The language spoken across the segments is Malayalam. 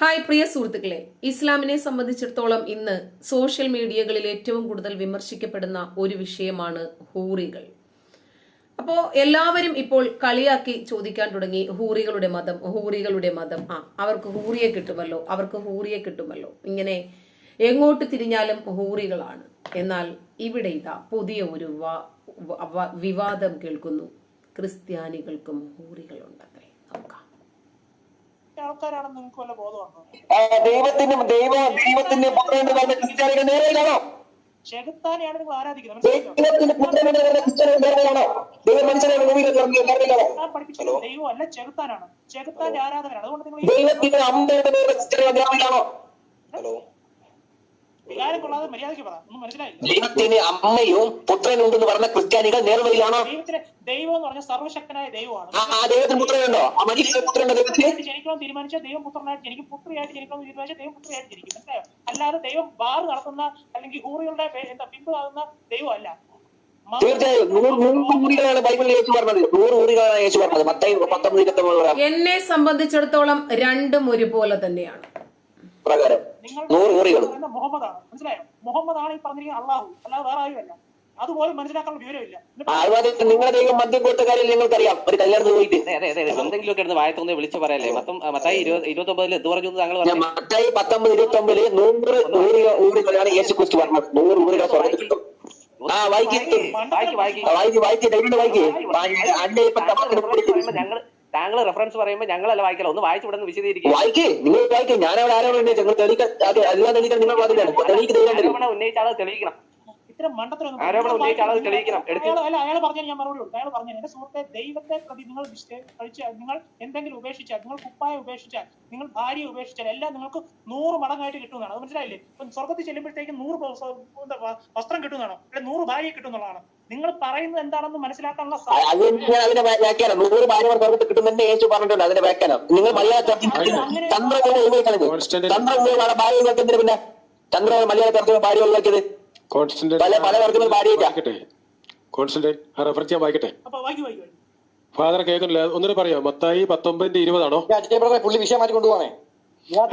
ഹായ് പ്രിയ സുഹൃത്തുക്കളെ ഇസ്ലാമിനെ സംബന്ധിച്ചിടത്തോളം ഇന്ന് സോഷ്യൽ മീഡിയകളിൽ ഏറ്റവും കൂടുതൽ വിമർശിക്കപ്പെടുന്ന ഒരു വിഷയമാണ് ഹൂറികൾ. അപ്പോ എല്ലാവരും ഇപ്പോൾ കളിയാക്കി ചോദിക്കാൻ തുടങ്ങി ഹൂറികളുടെ മതം ഹൂറികളുടെ മതം. ആ അവർക്ക് ഹൂറിയെ കിട്ടുമല്ലോ അവർക്ക് ഹൂറിയെ കിട്ടുമല്ലോ. ഇങ്ങനെ എങ്ങോട്ട് തിരിഞ്ഞാലും ഹൂറികളാണ്. എന്നാൽ ഇവിടെ ഇതാ പുതിയ ഒരു വിവാദം കേൾക്കുന്നു. ക്രിസ്ത്യാനികൾക്കും ഹൂറികളുണ്ടത്രേ. നോക്കാം ആൾക്കാരാണെന്ന് നിങ്ങൾക്ക് വല്ല ബോധമുണ്ടോ ആ, ദൈവത്തിന് ദൈവ ദൈവത്തിന്റെ പുത്രൻ എന്ന് പറഞ്ഞ ക്രിസ്ത്യാനികൾ നേരെയാണോ? ചെകുത്താനെയാണ് നിങ്ങൾ ആരാധിക്കുന്നത് ദൈവത്തിന്റെ പുത്രൻ എന്ന് പറഞ്ഞ ക്രിസ്ത്യാനികൾ നേരെയാണോ ദൈവം മനുഷ്യനെ ഭൂമിയിൽ ചെകുത്താനാണ്. ചെകുത്താന്റെ ആരാധകനാണ്. അതുകൊണ്ട് നിങ്ങൾ ദൈവത്തിന്റെ അമ്മ എന്ന് ക്രിസ്ത്യാനികൾ നേരെയാണോ ഹലോ? വികാരം കൊള്ളാതെ മര്യാദയ്ക്ക് പറ. ഒന്നും മനസ്സിലായില്ല ദൈവത്തിന് അമ്മയും പുത്രനും ഉണ്ടെന്ന് പറഞ്ഞ ക്രിസ്ത്യാനികൾ നേർവഴിയാണോ ദൈവത്തിന് ദൈവം എന്ന് പറഞ്ഞ സർവശക്തനായ ദൈവമാണ്. ആ ദൈവത്തിന് പുത്രനുണ്ടോ? പുത്രനുണ്ടോ ജനിക്കണം തീരുമാനിച്ച ദൈവം പുത്രനായിട്ട് ജനിക്കും. പുത്രിയായിട്ട് ജനിക്കണം തീരുമാനിച്ച ദൈവം പുത്രിയായിട്ട് ജനിക്കും. മനസ്സിലായോ? അല്ലാതെ ദൈവം ബാർ നടത്തുന്ന അല്ലെങ്കിൽ ഹൂറികളുടെ എന്താ പിന്തുണാകുന്ന ദൈവമല്ല. എന്നെ സംബന്ധിച്ചിടത്തോളം രണ്ടും ഒരുപോലെ തന്നെയാണ്. പ്രകാരം നൂറ് മുറികൾ മുഹമ്മദാണ്. മനസ്സിലായോ? ഈ പറഞ്ഞിരിക്കുന്ന അള്ളാഹു. അല്ലാതെ വേറെ ആരുമല്ല. അതുപോലും മനസ്സിലാക്കാനുള്ള വിവരമില്ല. നിങ്ങളുടെ ദൈവം മദ്യം കൊടുത്ത കാര്യം നിങ്ങൾക്കറിയാം. ഒരു കല്യാണത്തിന് പോയിട്ട്. അതെ അതെ അതെ എന്തെങ്കിലുമൊക്കെ ഇരുന്ന് വായത്തൊന്ന് വിളിച്ചു പറയല്ലേ? മൊത്തം മത്തായി ഇരുപത് ഇരുപത്തി ഒമ്പതിൽ എന്ത് പറഞ്ഞു താങ്കൾ പറഞ്ഞു? മത്തായി പത്തൊമ്പത് ഇരുപത്തി ഒമ്പതിൽ നൂറ് ഊരിക ഊരുകളാണ് യേശു ക്രിസ്തു പറഞ്ഞത് നൂറ് ഊരുകൾ സ്വർഗത്തിൽ ആ വായിക്കും വായിക്കും വായിക്കും. വായിക്ക് വായിക്ക്. ഞങ്ങൾ താങ്കൾ റെഫറൻസ് പറയുമ്പോൾ ഞങ്ങളല്ല വായിക്കല? ഒന്ന് വായിച്ചു ഇവിടെ വായിക്ക്. നിങ്ങൾ വായിക്കേ. ഞാൻ അവിടെ ഉന്നയിച്ചു നിങ്ങൾ തെളിയിക്കാൻ തെളിയിക്കണം. ഇത്തരം മണ്ടത്തരം. അയാൾ അല്ല അയാൾ പറഞ്ഞാൽ ഞാൻ മറുപടി കൊടുക്കും. അയാൾ പറഞ്ഞു എന്റെ സുഹൃത്തെ ദൈവത്തെ പ്രതി നിങ്ങൾ കഴിച്ചാൽ നിങ്ങൾ എന്തെങ്കിലും ഉപേക്ഷിച്ചാൽ നിങ്ങൾ കുപ്പായ ഉപേക്ഷിച്ചാൽ നിങ്ങൾ ഭാര്യയെ ഉപേക്ഷിച്ചാൽ എല്ലാം നിങ്ങൾക്ക് നൂറ് മടങ്ങായിട്ട് കിട്ടുന്നതാണ്. അത് മനസ്സിലായില്ലേ? ഇപ്പം സ്വർഗത്തിൽ ചെല്ലുമ്പോഴത്തേക്കും നൂറ് വസ്ത്രം കിട്ടുന്നതാണോ? അല്ലെ നൂറ് ഭാര്യയെ കിട്ടുന്നതാണ് നിങ്ങൾ പറയുന്നത് എന്താണെന്ന് മനസ്സിലാക്കാനുള്ള അതിന്റെ വ്യാഖ്യാനം. നൂറ് ഭാര്യമാർ സ്വർഗത്തിൽ കിട്ടുമെന്ന് യേശു പറഞ്ഞിട്ടുണ്ട്. അതിന്റെ വ്യാഖ്യാനം. നിങ്ങൾ മലയാള ഉപയോഗമാണ് ഭാര്യ പിന്നെ? ചന്ദ്ര മലയാള തർജമ ഭാര്യ ഒഴിവാക്കിയത് പല പല ആ വായിക്കട്ടെ. ഫാദർ കേൾക്കുന്നില്ല. ഒന്നുകൂടെ പറയാം? മത്തായി പത്തൊമ്പതിന്റെ ഇരുപതാണോ? പുള്ളി വിഷയം മാറ്റി കൊണ്ടുപോകണേ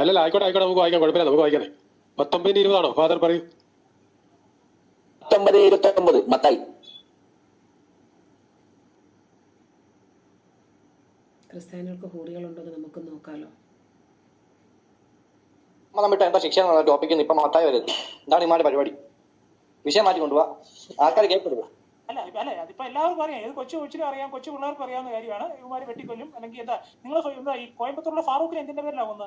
അല്ലല്ല ആയിക്കോട്ടെ ആയിക്കോട്ടെ നമുക്ക് വായിക്കാം കുഴപ്പമില്ല നമുക്ക് വായിക്കാനേ പത്തൊമ്പതിന്റെ ഇരുപതാണോ? ഫാദർ പറയൂ. പത്തൊമ്പത് ഇരുപത്തി ഒമ്പത് മത്തായി. ക്രിസ്ത്യാനികൾക്ക് എന്ന് നമുക്ക് നോക്കാലോ. നമ്മൾ എന്താ ശിക്ഷ എന്നുള്ള ടോപ്പിക്ക് ഇപ്പൊ മത്തായി വരുന്നത് എന്താണ് ഇമാരുടെ പരിപാടി. വിഷയം മാറ്റി കൊണ്ടുപോവാ ആൾക്കാർ കേൾക്കരുത്. അല്ല അല്ല അതിപ്പോ എല്ലാവർക്കും അറിയാം. ഏത് കൊച്ചു കൊച്ചിനും അറിയാം കൊച്ചു പിള്ളേർക്കും അറിയാവുന്ന കാര്യമാണ്. ഇവന്മാര് വെട്ടിക്കൊല്ലും. അല്ലെങ്കിൽ എന്താ നിങ്ങൾ എന്താ ഈ കോയമ്പത്തൂരിലെ ഫാറൂഖിന് എന്തിന്റെ പേരിലാവുന്നത്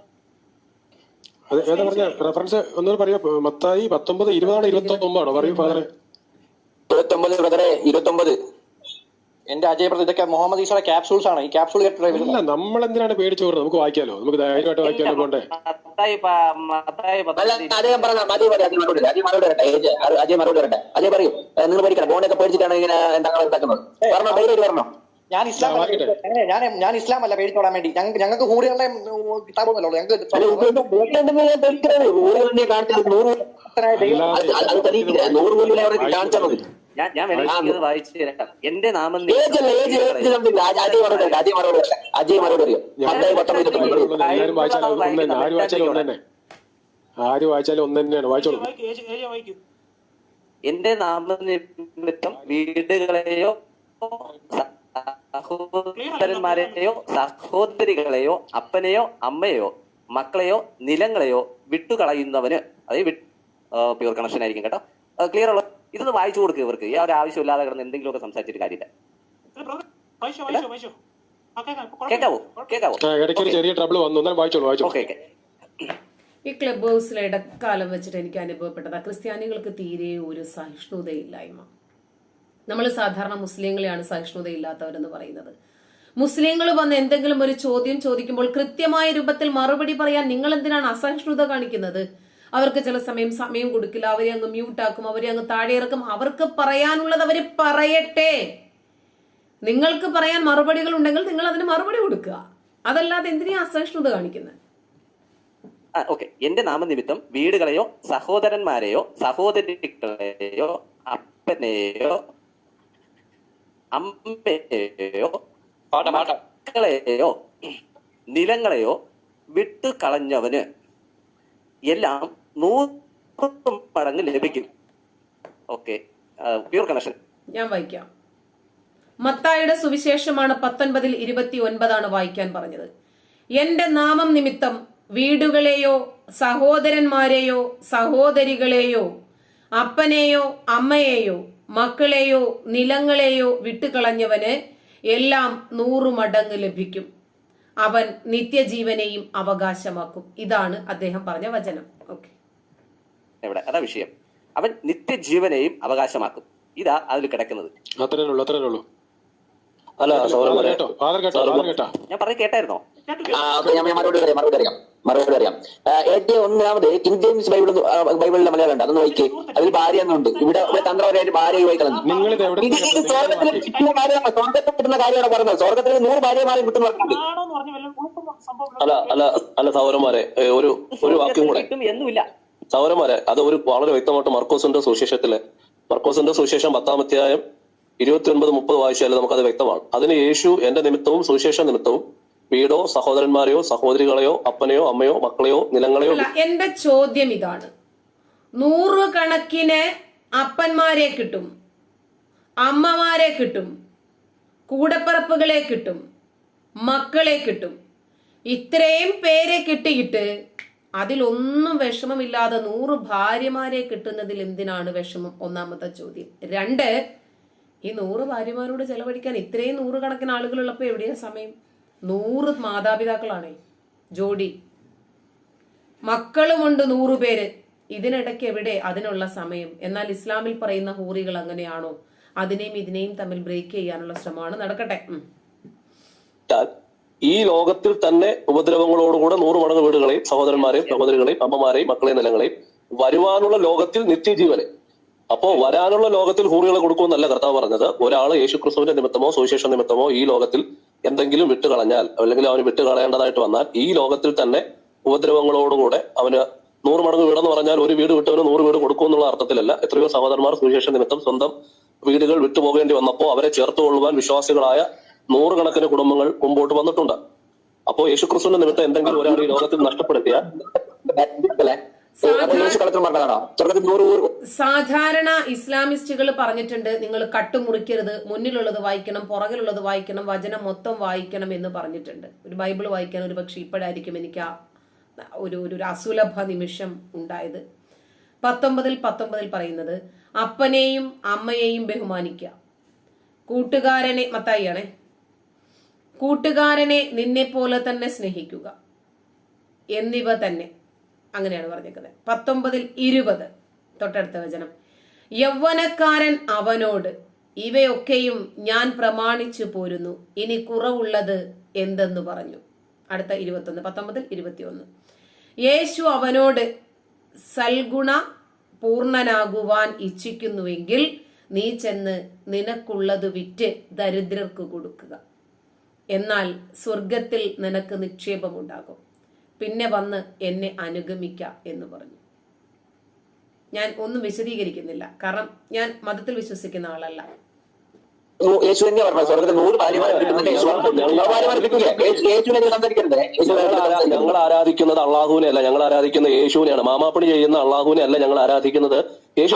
അത് ഏതാ പറഞ്ഞ? റെഫറൻസ് ഒന്നുകൂടെ പറയാ. മത്തായി പത്തൊമ്പത് ഇരുപതാണോ ഇരുപത്തി ഒമ്പതാണോ പറയൂ ഫാദറെ. ഇരുപത്തി ഒമ്പത് ബ്രദറെ ഇരുപത്തി ഒമ്പത് എന്റെ അജയ് പ്രതി ഇതൊക്കെ മുഹമ്മദ് ഈസയുടെ ക്യാപ്സൂൾസ് ആണ് ഈ ക്യാപ്സൂൾ നമ്മളെന്തിനാണ് നമ്മൾ എന്തിനാണ് പേടിച്ചു പോകുന്നത് നമുക്ക് വായിക്കാലോ നമുക്ക് ധൈര്യമായിട്ട് വായിക്കാലോ പോണ്ടേ അദ്ദേഹം പറഞ്ഞ അജയ് അജയ് മറുപടി അജയ് മറുപടി വരട്ടെ അജയ് അ- അജയ് മറുപടി വരട്ടെ അജയ് പറയൂ നിങ്ങൾ പേടിക്കണം ബോണ്ടൊക്കെ പേടിച്ചിട്ടാണ് ഇങ്ങനെ ഉണ്ടാക്കുന്നത് പറഞ്ഞോ ധൈര്യമായിട്ട് പറഞ്ഞോ ഞാൻ ഇസ്ലാം അല്ല ഞാൻ ഞാൻ ഇസ്ലാം അല്ല പേടിച്ചോടാൻ വേണ്ടി ഞങ്ങൾക്ക് ഞങ്ങൾക്ക് ഹൂറികളുടെ കിതാബൊന്നുമല്ലോ ഞങ്ങൾക്ക് ഞാൻ വേണമെങ്കിൽ വായിച്ചു തരാം. എന്റെ നാമം അജയ് മറുപടി ആര് വായിച്ചാലും ഒന്ന് തന്നെയാണ് വായിച്ചോളൂ. എന്റെ നാമനിമിത്തം വീടുകളെയോ സഹോദരന്മാരെയോ സഹോദരികളെയോ അപ്പനെയോ അമ്മയോ മക്കളെയോ നിലങ്ങളെയോ വിട്ടുകളയുന്നവന് അത് പ്യൂർ കണക്ഷൻ ആയിരിക്കും കേട്ടോ. ക്ലിയർ ഉള്ള ഇതൊന്ന് വായിച്ചു കൊടുക്കുക ഇവർക്ക്. ഈ ഒരു ആവശ്യമില്ലാതെ കിടന്ന് എന്തെങ്കിലുമൊക്കെ സംസാരിച്ചിട്ട് കാര്യമില്ല. ഇത് brother, വായിച്ചോ വായിച്ചോ വായിച്ചോ ആ, കേക്കാം. ഇപ്പൊ കുഴപ്പമില്ല. കേൾക്കാവോ കേൾക്കാവോ ആ ഇടയ്ക്ക് ഒരു ചെറിയ ട്രബിൾ വന്നു. വായിച്ചോളൂ വായിച്ചോളൂ. ഓക്കെ ഈ ക്ലബ് ഹൗസിൽ ഇടക്കാലം വെച്ചിട്ട് എനിക്ക് അനുഭവപ്പെട്ടതാ. ക്രിസ്ത്യാനികൾക്ക് തീരെ ഒരു സഹിഷ്ണുതയില്ലായ്മ. നമ്മൾ സാധാരണ മുസ്ലിങ്ങളെയാണ് സഹിഷ്ണുതയില്ലാത്തവരെന്ന് പറയുന്നത്. മുസ്ലിങ്ങൾ വന്ന് എന്തെങ്കിലും ഒരു ചോദ്യം ചോദിക്കുമ്പോൾ കൃത്യമായ രൂപത്തിൽ മറുപടി പറയാൻ നിങ്ങൾ എന്തിനാണ് അസഹിഷ്ണുത കാണിക്കുന്നത്? അവർക്ക് ചില സമയം സമയം കൊടുക്കില്ല. അവരെ അങ്ങ് മ്യൂട്ടാക്കും അവരെ അങ്ങ് താഴെ ഇറക്കും അവർക്ക് പറയാനുള്ളത് അവർ പറയട്ടെ. നിങ്ങൾക്ക് പറയാൻ മറുപടികൾ ഉണ്ടെങ്കിൽ നിങ്ങൾ അതിന് മറുപടി കൊടുക്കുക. അതല്ലാതെ എന്തിനാ അസഹിഷ്ണുത കാണിക്കുന്നത് ഓക്കെ എന്റെ നാമനിമിത്തം വീടുകളെയോ സഹോദരന്മാരെയോ സഹോദരികളെയോ അപ്പനെയോ അമ്മയെയോ മക്കളെയോ നിലങ്ങളെയോ വിട്ടുകളഞ്ഞവന് എല്ലാം നൂറ് മടങ്ങ് ലഭിക്കും. ഓക്കെ പ്യൂർ കണക്ഷൻ ഞാൻ വായിക്കാം. മത്തായുടെ സുവിശേഷമാണ് പത്തൊൻപതിൽ ഇരുപത്തി ഒൻപതാണ് വായിക്കാൻ പറഞ്ഞത്. എന്റെ നാമം നിമിത്തം വീടുകളെയോ സഹോദരന്മാരെയോ സഹോദരികളെയോ അപ്പനെയോ അമ്മയെയോ മക്കളെയോ നിലങ്ങളെയോ വിട്ടുകളഞ്ഞവന് എല്ലാം നൂറു മടങ്ങ് ലഭിക്കും. അവൻ നിത്യജീവനെയും അവകാശമാക്കും. ഇതാണ് അദ്ദേഹം പറഞ്ഞ വചനം. ഓക്കെ എവിടെ? അതാ വിഷയം. അവൻ നിത്യജീവനെയും അവകാശമാക്കും. ഇതാ അതിൽ കിടക്കുന്നത്. അത്രേ ഉള്ളൂ അത്രേ ഉള്ളൂ. അല്ല കേട്ടോ ഫാദർ കേട്ടോ ഞാൻ പറഞ്ഞ കേട്ടായിരുന്നോ? മറുപടി അറിയാം മറുപടി അറിയാം. ആ, ഏറ്റവും ഒന്നാമത് കിങ് ജെയിംസ് ബൈബിൾ ബൈബിളിലെ മലയാളം ഉണ്ട് അതൊന്ന് നോക്കി അതിൽ ഭാര്യ എന്നുണ്ട്. ഇവിടെ ഇവിടെ തന്ത്രപരമായിട്ട് ഭാര്യ സ്വർഗത്തിൽ കിട്ടുന്ന കാര്യമാണ് സ്വർഗത്തിൽ കിട്ടുന്ന കാര്യമാണ് പറഞ്ഞത്. സ്വർഗത്തിൽ നൂറ് ഭാര്യമാരെ കിട്ടുന്ന അല്ല അല്ല അല്ല സൗരന്മാരെ ഒരു ഒരു വാക്യം കൂടെ. കിട്ടും എന്നുമില്ല. സൗരന്മാരെ അത് ഒരു വളരെ വ്യക്തമായിട്ട് മർക്കോസിന്റെ സുവിശേഷത്തിലെ. മർക്കോസിന്റെ സുവിശേഷം പത്താം അധ്യായം ഇരുപത്തി ഒൻപത് മുപ്പത് വായിച്ചാൽ നമുക്കത് വ്യക്തമാണ്. അതിന് യേശു എന്റെ നിമിത്തവും സുവിശേഷ നിമിത്തവും വീടോ സഹോദരന്മാരെയോ സഹോദരികളെയോ അപ്പനെയോ അമ്മയോ മക്കളെയോ നിലങ്ങളെയോ എന്റെ ചോദ്യം ഇതാണ്. നൂറുകണക്കിന് അപ്പന്മാരെ കിട്ടും അമ്മമാരെ കിട്ടും കൂടപ്പറപ്പുകളെ കിട്ടും മക്കളെ കിട്ടും. ഇത്രയും പേരെ കിട്ടിയിട്ട് അതിലൊന്നും വിഷമമില്ലാതെ നൂറ് ഭാര്യമാരെ കിട്ടുന്നതിൽ എന്തിനാണ് വിഷമം? ഒന്നാമത്തെ ചോദ്യം. രണ്ട് ഈ നൂറ് ഭാര്യമാരോട് ചെലവഴിക്കാൻ ഇത്രയും നൂറുകണക്കിന് ആളുകളുള്ളപ്പോൾ എവിടെയാണ് സമയം? നൂറ് മാതാപിതാക്കളാണേ. ജോഡി. മക്കളുമുണ്ട് നൂറു പേര്. ഇതിനിടയ്ക്ക് എവിടെ? അതിനുള്ള സമയം. എന്നാൽ ഇസ്ലാമിൽ പറയുന്ന ഹൂറികൾ അങ്ങനെയാണോ? അതിനെയും ഇതിനെയും തമ്മിൽ ബ്രേക്ക് ചെയ്യാനുള്ള ശ്രമമാണ് നടക്കട്ടെ. ഈ ലോകത്തിൽ തന്നെ ഉപദ്രവങ്ങളോടുകൂടെ നൂറ് മടങ്ങ് വീടുകളെയും സഹോദരന്മാരെയും സഹോദരികളെയും അമ്മമാരെയും മക്കളെയും നിലങ്ങളെയും വരുവാനുള്ള ലോകത്തിൽ നിത്യജീവനെ. അപ്പോ വരാനുള്ള ലോകത്തിൽ ഹൂറികളെ കൊടുക്കുമെന്നല്ല കർത്താവ് പറഞ്ഞത്. ഒരാൾ യേശുക്രിസ്തുവിന്റെ നിമിത്തമോ സുവിശേഷ നിമിത്തമോ ഈ ലോകത്തിൽ എന്തെങ്കിലും വിട്ടു കളഞ്ഞാൽ അല്ലെങ്കിൽ അവന് വിട്ടുകളയേണ്ടതായിട്ട് വന്നാൽ ഈ ലോകത്തിൽ തന്നെ ഉപദ്രവങ്ങളോടുകൂടെ അവന് നൂറ് മടങ്ങ് വീടെന്ന് പറഞ്ഞാൽ ഒരു വീട് വിട്ടവന് നൂറ് വീട് കൊടുക്കും എന്നുള്ള അർത്ഥത്തിലല്ല. എത്രയോ സഹോദരന്മാർ സുവിശേഷ നിമിത്തം സ്വന്തം വീടുകൾ വിട്ടുപോകേണ്ടി വന്നപ്പോൾ അവരെ ചേർത്തുകൊള്ളുവാൻ വിശ്വാസികളായ നൂറുകണക്കിന് കുടുംബങ്ങൾ മുമ്പോട്ട് വന്നിട്ടുണ്ട്. അപ്പോ യേശുക്രിസ്തുവിന്റെ നിമിത്തം എന്തെങ്കിലും ഒരാൾ ഈ ലോകത്തിൽ നഷ്ടപ്പെടുത്തിയാൽ സ്വർഗത്തിൽ സാധാരണ ഇസ്ലാമിസ്റ്റുകൾ പറഞ്ഞിട്ടുണ്ട് നിങ്ങൾ കട്ടുമുറിക്കരുത് മുന്നിലുള്ളത് വായിക്കണം പുറകിലുള്ളത് വായിക്കണം വചനം മൊത്തം വായിക്കണം എന്ന് പറഞ്ഞിട്ടുണ്ട്. ഒരു ബൈബിൾ വായിക്കാൻ ഒരു പക്ഷെ ഇപ്പോഴായിരിക്കും എനിക്ക് ആ ഒരു ഒരു ഒരു അസുലഭ നിമിഷം ഉണ്ടായത്. പത്തൊമ്പതിൽ പത്തൊമ്പതിൽ പറയുന്നത് അപ്പനെയും അമ്മയെയും ബഹുമാനിക്കുക കൂട്ടുകാരനെ മത്തായിയാണേ കൂട്ടുകാരനെ നിന്നെ പോലെ തന്നെ സ്നേഹിക്കുക. എന്നിവ തന്നെ. അങ്ങനെയാണ് പറഞ്ഞേക്കുന്നത്. പത്തൊമ്പതിൽ ഇരുപത്. തൊട്ടടുത്ത വചനം. യൗവനക്കാരൻ അവനോട് ഇവയൊക്കെയും ഞാൻ പ്രമാണിച്ചു പോരുന്നു. ഇനി കുറവുള്ളത് എന്തെന്ന് പറഞ്ഞു? അടുത്ത ഇരുപത്തൊന്ന്. പത്തൊമ്പതിൽ ഇരുപത്തിയൊന്ന്. യേശു അവനോട് സൽഗുണ പൂർണനാകുവാൻ ഇച്ഛിക്കുന്നുവെങ്കിൽ നീ ചെന്ന് നിനക്കുള്ളത് വിറ്റ് ദരിദ്രർക്ക് കൊടുക്കുക. എന്നാൽ സ്വർഗത്തിൽ നിനക്ക് നിക്ഷേപമുണ്ടാകും. പിന്നെ വന്ന് എന്നെ അനുഗമിക്ക എന്ന് പറഞ്ഞു. ഞാൻ ഒന്നും വിശദീകരിക്കുന്നില്ല. കാരണം ഞാൻ മതത്തിൽ വിശ്വസിക്കുന്ന ആളല്ല. യേശു തന്നെ പറഞ്ഞു സ്വർഗത്തിൽ നൂറ് ഞങ്ങൾ ആരാധിക്കുന്നത് അള്ളാഹുവിനെ അല്ല ഞങ്ങൾ ആരാധിക്കുന്ന യേശുവിനെയാണ്. മാമാപ്പണി ചെയ്യുന്ന അള്ളാഹുവിനെ അല്ല ഞങ്ങൾ ആരാധിക്കുന്നത്. യേശു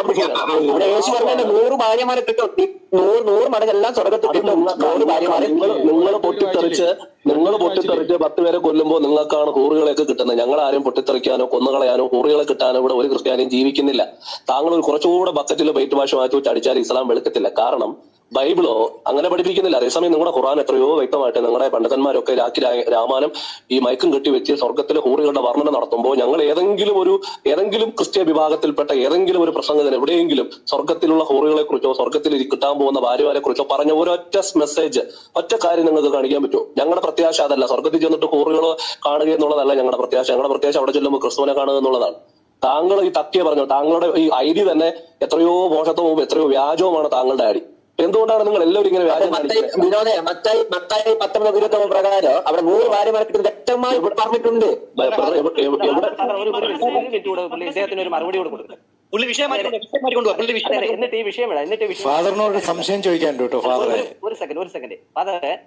ഇവിടെ യേശു പറഞ്ഞ നൂറ് ഭാര്യമാരെ കിട്ടും. നൂറ് നൂറ് മടങ്ങ് മടങ്ങെല്ലാം സ്വർഗത്തിൽ കിട്ടും. നൂറ് ഭാര്യമാരെ നിങ്ങൾ പൊട്ടിത്തെറിച്ച് നിങ്ങൾ പൊട്ടിത്തെറിച്ച് പത്ത് പേരെ കൊല്ലുമ്പോൾ നിങ്ങൾക്കാണ് ഹൂറികളെയൊക്കെ കിട്ടുന്നത്. ഞങ്ങൾ ആരും പൊട്ടിത്തെറിക്കാനോ കൊന്നുകളയാനോ ഹൂറികളെ കിട്ടാനോ ഇവിടെ ഒരു ക്രിസ്ത്യാനിയും ജീവിക്കുന്നില്ല. താങ്കൾ ഒരു കുറച്ചുകൂടെ ബക്കറ്റിൽ ബൈറ്റ് ഭാഷ മാറ്റി വെച്ച് അടിച്ചാൽ ഇസ്ലാം വെളുക്കത്തില്ല. കാരണം ബൈബിളോ അങ്ങനെ പഠിപ്പിക്കുന്നില്ല. അതേസമയം നിങ്ങളുടെ ഖുറാൻ എത്രയോ വ്യക്തമായിട്ട് നിങ്ങളുടെ പണ്ഡിതന്മാരൊക്കെ രാഖി രാമാനം ഈ മയക്കും കെട്ടി വെച്ച് സ്വർഗത്തിലെ ഹൂറികളുടെ വർണന നടത്തുമ്പോൾ ഞങ്ങൾ ഏതെങ്കിലും ഒരു ഏതെങ്കിലും ക്രിസ്ത്യ വിഭാഗത്തിൽപ്പെട്ട ഏതെങ്കിലും ഒരു പ്രസംഗത്തിന് എവിടെയെങ്കിലും സ്വർഗത്തിലുള്ള ഹൂറികളെ കുറിച്ചോ സ്വർഗത്തിൽ കിട്ടാൻ പോകുന്ന ഭാര്യമാരെ കുറിച്ചോ പറഞ്ഞ ഒരൊറ്റ മെസ്സേജ് ഒറ്റ കാര്യം നിങ്ങൾക്ക് കാണിക്കാൻ പറ്റുമോ? ഞങ്ങളുടെ പ്രത്യാശ അതല്ല. സ്വർഗത്തിൽ ചെന്നിട്ട് കൂറുകൾ കാണുക എന്നുള്ളതല്ല ഞങ്ങളുടെ പ്രത്യാശ. ഞങ്ങളുടെ പ്രത്യാശ അവിടെ ചെല്ലുമ്പോൾ ക്രിസ്തുവിനെ കാണുക എന്നുള്ളതാണ്. താങ്കൾ ഈ തക്കിയ പറഞ്ഞു താങ്കളുടെ ഈ ഐഡി തന്നെ എത്രയോ മോശത്വവും എത്രയോ വ്യാജവുമാണ് താങ്കളുടെ ഐഡി. എന്തുകൊണ്ടാണ് നിങ്ങൾ എല്ലാവരും ഇങ്ങനെ വ്യാജം മത്തായി വിനോദേ മത്തായി മത്തായി പത്തൊമ്പത് പ്രകാരം അവിടെ നൂറ് വ്യക്തമായി പറഞ്ഞിട്ടുണ്ട്. ഒരു ഇദ്ദേഹത്തിന് മറുപടി പുള്ളി വിഷയം എന്നിട്ട് ഈ വിഷയം വേണം എന്നിട്ട് ഈ വിഷയം ഫാദറിനോട് ഒരു സംശയം ചോദിക്കാൻ കേട്ടോ ഫാദറെ. ഒരു- ഒരു സെക്കൻഡ് ഒരു സെക്കൻഡ്. ഫാദറെ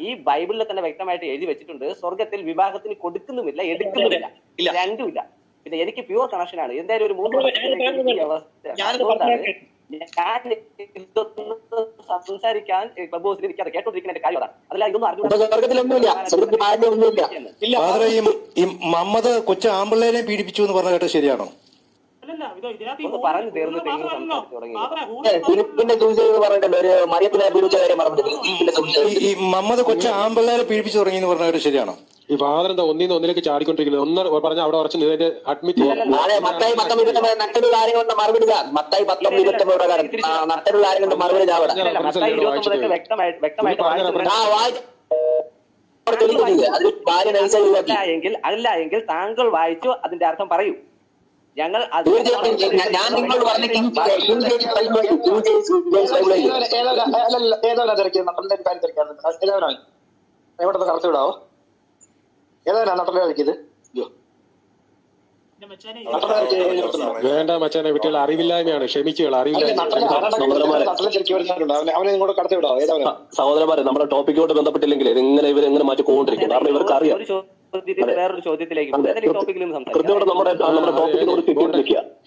ഈ ബൈബിളിൽ തന്നെ വ്യക്തമായിട്ട് എഴുതി വെച്ചിട്ടുണ്ട് സ്വർഗത്തിൽ വിവാഹത്തിന് കൊടുക്കുന്നുമില്ല എടുക്കുന്നുമില്ല ഇല്ല. രണ്ടുമില്ല. പിന്നെ എനിക്ക് പ്യൂർ കണക്ഷനാണ് ആണ്. എന്തായാലും ഒരു മൂന്ന്. ഞാൻ സംസാരിക്കാൻ ക്ലബ് ഹൗസിൽ ഇരിക്കാതെ കേട്ടോണ്ടിരിക്കുന്ന കാര്യം അതാണ് അതല്ല ഇതൊന്നും അപ്പൊ അറിഞ്ഞു സ്വർഗത്തിലൊന്നുമില്ല സ്വർഗത്തിൽ മാലിന്യമൊന്നുമില്ല ഇല്ല ഫാദറെ ഈ ഈ മമ്മദ് കൊച്ചു ആമ്പിള്ളേനെ പീഡിപ്പിച്ചു എന്ന് പറഞ്ഞ കേട്ടോ ശരിയാണോ? പറഞ്ഞു തീർന്നിട്ട് ഈ മമ്മദ് കൊച്ചു ആമ്പിള്ളേരെ പീഡിപ്പിച്ചു തുടങ്ങി എന്ന് പറഞ്ഞ ഒരു ശരിയാണോ? ഈ ഫാദർ എന്താ ഒന്നിന്ന് ഒന്നിലേക്ക് ചാടിക്കൊണ്ടിരിക്കുന്നത്? ഒന്ന് പറഞ്ഞ അവിടെ ഉറച്ച് നിന്നിട്ട് അഡ്മിറ്റ് മത്തായി പത്തൊമ്പത് ഇരുപത്തൊമ്പത് നട്ടൊരു കാര്യം കൊണ്ട് മറുപടി ഇതാ. മത്തായി പത്തൊമ്പത് ഇരുപത്തൊമ്പത് പ്രകാരം നട്ടൊരു മറുപടി വ്യക്തമായിട്ട് ഭാര്യ എങ്കിൽ അല്ല എങ്കിൽ താങ്കൾ വായിച്ചു അതിന്റെ അർത്ഥം പറയൂ. ഞങ്ങൾ ഞാൻ- നിങ്ങളോട് പറഞ്ഞ എവിടെ കറക്റ്റ് വിടാവോ വേണ്ട മച്ചാനെ കുട്ടികൾ അറിവില്ലായ്മയാണ് ക്ഷമിച്ചുകൾ അറിവില്ലായ്മ സഹോദരന്മാരെ നമ്മുടെ ടോപ്പിക്കോട്ട് ബന്ധപ്പെട്ടില്ലെങ്കിൽ ഇങ്ങനെ ഇവരെങ്ങനെ മാറ്റി കൊണ്ടിരിക്കും കാരണം ഇവർക്ക് അറിയാം വേറൊരു ചോദ്യത്തിലേക്ക്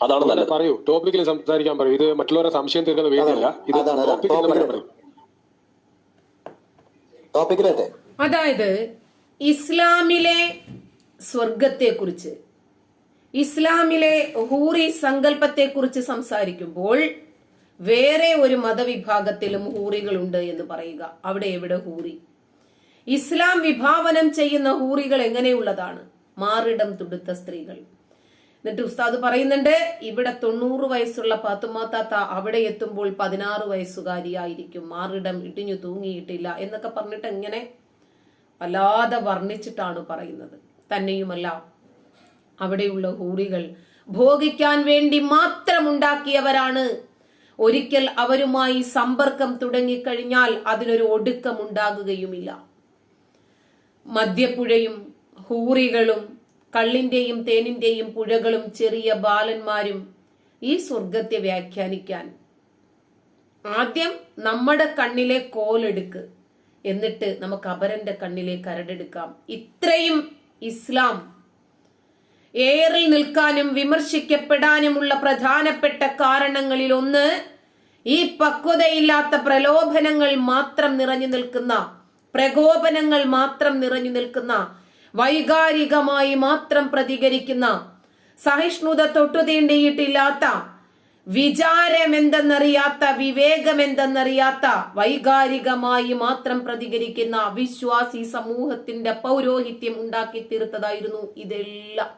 അതാണ് നല്ലത്. പറയൂ. ടോപ്പിക്കിൽ സംസാരിക്കാൻ പറയൂ. ഇത് മറ്റുള്ളവരെ സംശയം തീർക്കുന്ന വേദിയല്ല ഇത് അതായത് ഇസ്ലാമിലെ സ്വർഗത്തെക്കുറിച്ച് ഇസ്ലാമിലെ ഹൂറി സങ്കല്പത്തെക്കുറിച്ച് സംസാരിക്കുമ്പോൾ വേറെ ഒരു മതവിഭാഗത്തിലും ഹൂറികളുണ്ട് എന്ന് പറയുക. അവിടെ എവിടെ ഹൂറി? ഇസ്ലാം വിഭാവനം ചെയ്യുന്ന ഹൂറികൾ എങ്ങനെയുള്ളതാണ്? മാറിടം തുടുത്ത സ്ത്രീകൾ. എന്നിട്ട് ഉസ്താദ് പറയുന്നുണ്ട് ഇവിടെ തൊണ്ണൂറ് വയസ്സുള്ള പാത്തുമാത്താത്ത അവിടെ എത്തുമ്പോൾ പതിനാറ് വയസ്സുകാരിയായിരിക്കും. മാറിടം ഇടിഞ്ഞു തൂങ്ങിയിട്ടില്ല എന്നൊക്കെ പറഞ്ഞിട്ട് എങ്ങനെ വല്ലാതെ വർണിച്ചിട്ടാണ് പറയുന്നത്. തന്നെയുമല്ല അവിടെയുള്ള ഹൂറികൾ ഭോഗിക്കാൻ വേണ്ടി മാത്രം ഉണ്ടാക്കിയവരാണ് ഒരിക്കൽ അവരുമായി സമ്പർക്കം തുടങ്ങിക്കഴിഞ്ഞാൽ അതിനൊരു ഒടുക്കം ഉണ്ടാകുകയുമില്ല മദ്യപ്പുഴയും ഹൂറികളും കള്ളിന്റെയും തേനിന്റെയും പുഴകളും ചെറിയ ബാലന്മാരും ഈ സ്വർഗത്തെ വ്യാഖ്യാനിക്കാൻ. ആദ്യം നമ്മുടെ കണ്ണിലെ കോലെടുക്ക്. എന്നിട്ട് നമുക്ക് അപരന്റെ കണ്ണിലെ കരടെടുക്കാം. ഇത്രയും ഇസ്ലാം. ഏറിൽ നിൽക്കാനും വിമർശിക്കപ്പെടാനുമുള്ള പ്രധാനപ്പെട്ട കാരണങ്ങളിൽ ഒന്ന് ഈ പക്വതയില്ലാത്ത പ്രലോഭനങ്ങൾ മാത്രം നിറഞ്ഞു നിൽക്കുന്ന പ്രകോപനങ്ങൾ മാത്രം നിറഞ്ഞു നിൽക്കുന്ന വൈകാരികമായി മാത്രം പ്രതികരിക്കുന്ന സഹിഷ്ണുത തൊട്ടുതീണ്ടിയിട്ടില്ലാത്ത വിചാരമെന്തെന്നറിയാത്ത വിവേകമെന്തെന്നറിയാത്ത വൈകാരികമായി മാത്രം പ്രതികരിക്കുന്ന വിശ്വാസി സമൂഹത്തിന്റെ പൗരോഹിത്യം ഉണ്ടാക്കി തീർത്തതായിരുന്നു ഇതെല്ലാം.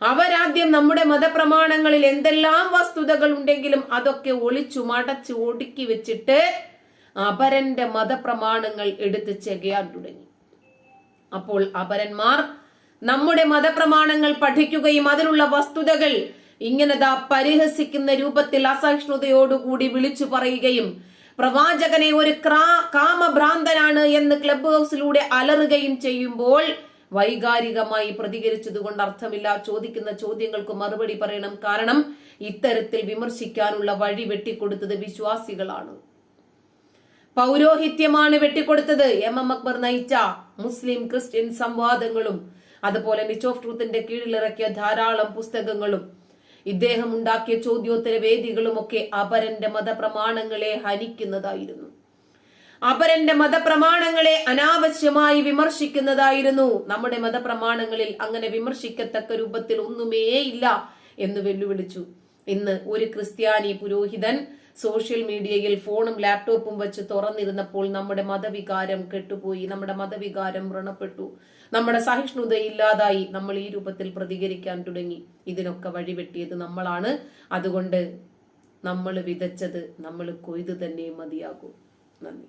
അവരാദ്യം നമ്മുടെ മതപ്രമാണങ്ങളിൽ എന്തെല്ലാം വസ്തുതകൾ ഉണ്ടെങ്കിലും അതൊക്കെ ഒളിച്ചു മടച്ചു ഒടുക്കി വെച്ചിട്ട് അപരന്റെ മതപ്രമാണങ്ങൾ എടുത്ത് ചെകയാൻ തുടങ്ങി. അപ്പോൾ അപരന്മാർ നമ്മുടെ മതപ്രമാണങ്ങൾ പഠിക്കുകയും അതിലുള്ള വസ്തുതകൾ ഇങ്ങനെതാ പരിഹസിക്കുന്ന രൂപത്തിൽ അസഹിഷ്ണുതയോടുകൂടി വിളിച്ചു പറയുകയും പ്രവാചകനെ ഒരു കാമഭ്രാന്തനാണ് എന്ന് ക്ലബ് ഹൗസിലൂടെ അലറുകയും ചെയ്യുമ്പോൾ വൈകാരികമായി പ്രതികരിച്ചതുകൊണ്ട് അർത്ഥമില്ല ചോദിക്കുന്ന ചോദ്യങ്ങൾക്ക് മറുപടി പറയണം. കാരണം ഇത്തരത്തിൽ വിമർശിക്കാനുള്ള വഴി വെട്ടിക്കൊടുത്തത് വിശ്വാസികളാണ്. പൗരോഹിത്യമാണ് വെട്ടിക്കൊടുത്തത്. എം എം അക്ബർ നയിച്ച മുസ്ലിം ക്രിസ്ത്യൻ സംവാദങ്ങളും അതുപോലെ മിച്ച് ഓഫ് ട്രൂത്തിന്റെ കീഴിലിറക്കിയ ധാരാളം പുസ്തകങ്ങളും ഇദ്ദേഹം ഉണ്ടാക്കിയ ചോദ്യോത്തര വേദികളും ഒക്കെ അപരന്റെ മതപ്രമാണങ്ങളെ ഹനിക്കുന്നതായിരുന്നു. അപരന്റെ മതപ്രമാണങ്ങളെ അനാവശ്യമായി വിമർശിക്കുന്നതായിരുന്നു. നമ്മുടെ മതപ്രമാണങ്ങളിൽ അങ്ങനെ വിമർശിക്കത്തക്ക രൂപത്തിൽ ഒന്നുമേ ഇല്ല എന്ന് വെല്ലുവിളിച്ചു. ഇന്ന് ഒരു ക്രിസ്ത്യാനി പുരോഹിതൻ സോഷ്യൽ മീഡിയയിൽ ഫോണും ലാപ്ടോപ്പും വെച്ച് തുറന്നിരുന്നപ്പോൾ നമ്മുടെ മതവികാരം കെട്ടുപോയി നമ്മുടെ മതവികാരം വ്രണപ്പെട്ടു നമ്മുടെ സഹിഷ്ണുത ഇല്ലാതായി നമ്മൾ ഈ രൂപത്തിൽ പ്രതികരിക്കാൻ തുടങ്ങി. ഇതിനൊക്കെ വഴിവെട്ടിയത് നമ്മളാണ്. അതുകൊണ്ട് നമ്മൾ വിതച്ചത് നമ്മൾ കൊയ്തു തന്നെ മതിയാകൂ. നന്ദി.